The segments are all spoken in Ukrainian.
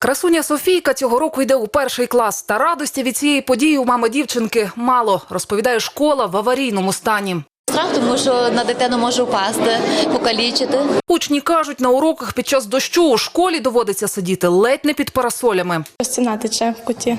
Красуня Софійка цього року йде у перший клас. Та радості від цієї події у мами дівчинки мало. Розповідає школа в аварійному стані. Страх, тому що на дитину може впасти, покалічити. Учні кажуть, на уроках під час дощу у школі доводиться сидіти ледь не під парасолями. Стіна тече в куті.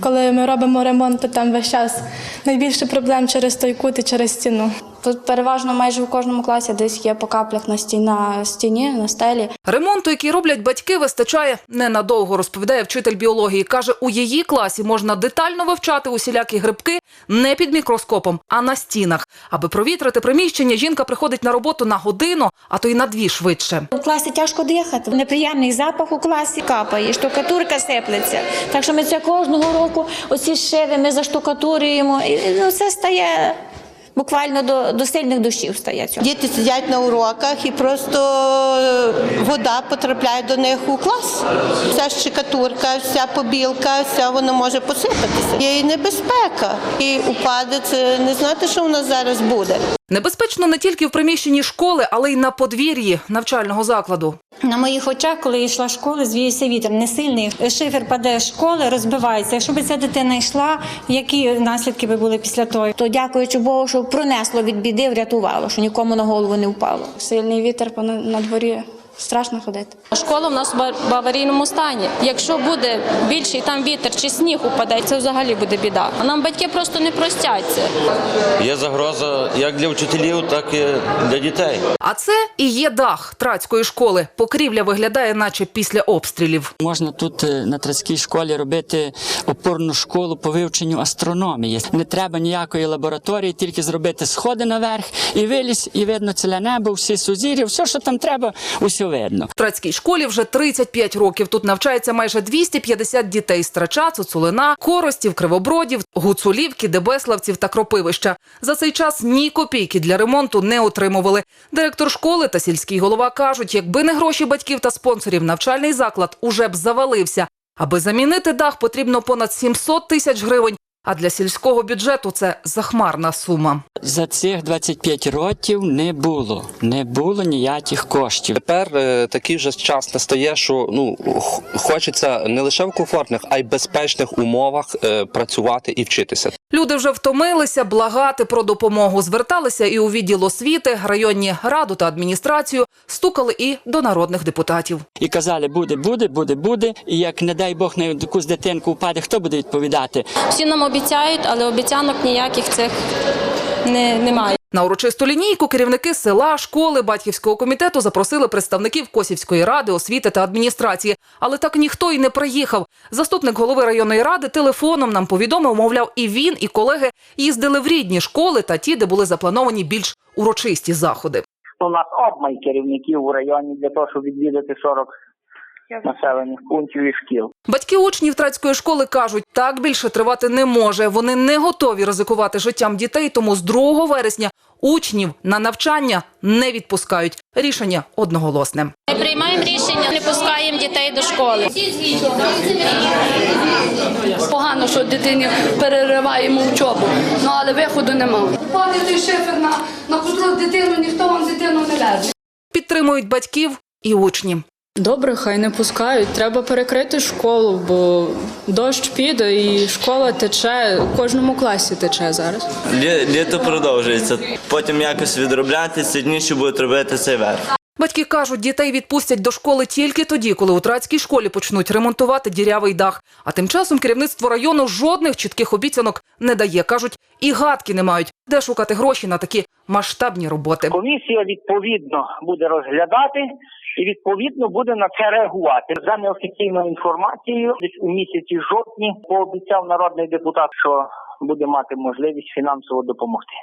Коли ми робимо ремонт, то там весь час найбільше проблем через той кут і через стіну. Тут переважно майже в кожному класі десь є по каплях на стіні, на стіні, на стелі. Ремонту, який роблять батьки, вистачає ненадовго, розповідає вчитель біології. Каже, у її класі можна детально вивчати усілякі грибки не під мікроскопом, а на стінах. Аби провітрити приміщення, жінка приходить на роботу на годину, а то й на дві швидше. У класі тяжко дихати. Неприємний запах у класі капає, штукатурка сиплеться. Так що ми це кожного року, оці шиви ми заштукатурюємо. І ну, це стає буквально до, до сильних дощів стається. Діти сидять на уроках і просто е, вода потрапляє до них у клас. Вся щекатурка, вся побілка, вся вона може посипатися. Є і небезпека. І упаде це не знати, що у нас зараз буде. Небезпечно не тільки в приміщенні школи, але й на подвір'ї навчального закладу. На моїх очах, коли я йшла з школи, звіявся вітер не сильний. Шифер паде з школи, розбивається. Якщо б ця дитина йшла, які наслідки би були після того? То дякуючи Богу, що пронесло від біди, врятувало, що нікому на голову не впало. Сильний вітер на дворі страшно ходити. Школа в нас в аварійному стані. Якщо буде більший там вітер чи сніг упаде, це взагалі буде біда. А нам батьки просто не простять це. Є загроза як для вчителів, так і для дітей. А це і є дах трацької школи. Покрівля виглядає, наче після обстрілів. Можна тут е, на Трацькій школі робити опорну школу по вивченню астрономії. Не треба ніякої лабораторії, тільки зробити сходи наверх і виліз, і видно ціле небо, всі сузір'я, все, що там треба, усе видно. В Трацькій школі вже 35 років. Тут навчається майже 250 дітей з Трача, Цуцулина, Коростів, Кривобродів, Гуцулівки, Дебеславців та Кропивища. За цей час ні копійки для ремонту не отримували. Директор школи та сільський голова кажуть, якби не гроші батьків та спонсорів, навчальний заклад уже б завалився. Аби замінити дах, потрібно понад 700 тисяч гривень. А для сільського бюджету це захмарна сума. За цих 25 років не було, не було ніяких коштів. Тепер е, такий вже час настає, що ну хочеться не лише в комфортних, а й безпечних умовах е, працювати і вчитися. Люди вже втомилися благати про допомогу. Зверталися і у відділ освіти, районні раду та адміністрацію, стукали і до народних депутатів. І казали, буде, буде, буде, буде. І як не дай Бог на якусь дитинку впаде, хто буде відповідати? Всі нам обіцяють, але обіцянок ніяких цих не, немає. На урочисту лінійку керівники села, школи, батьківського комітету запросили представників Косівської ради, освіти та адміністрації. Але так ніхто й не приїхав. Заступник голови районної ради телефоном нам повідомив, мовляв, і він, і колеги їздили в рідні школи та ті, де були заплановані більш урочисті заходи. У нас обмаль керівників у районі для того, щоб відвідати 40 населених пунктів і шкіл. Батьки учнів трацької школи кажуть, так більше тривати не може. Вони не готові ризикувати життям дітей, тому з 2 вересня учнів на навчання не відпускають. Рішення одноголосне. Ми приймаємо рішення, не пускаємо дітей до школи. Погано, що дитині перериваємо учобу, ну але виходу нема. Падає шифер на, на котру дитину, ніхто вам дитину не верне. Підтримують батьків і учні. Добре, хай не пускають. Треба перекрити школу, бо дощ піде і школа тече, у кожному класі тече зараз. Літо продовжується. Потім якось відробляти ці дні, що будуть робити цей верх. Батьки кажуть, дітей відпустять до школи тільки тоді, коли у трацькій школі почнуть ремонтувати дірявий дах. А тим часом керівництво району жодних чітких обіцянок не дає. кажуть, і гадки не мають, де шукати гроші на такі масштабні роботи. Комісія відповідно буде розглядати і відповідно буде на це реагувати. За неофіційною інформацією, десь у місяці жовтні пообіцяв народний депутат, що буде мати можливість фінансово допомогти.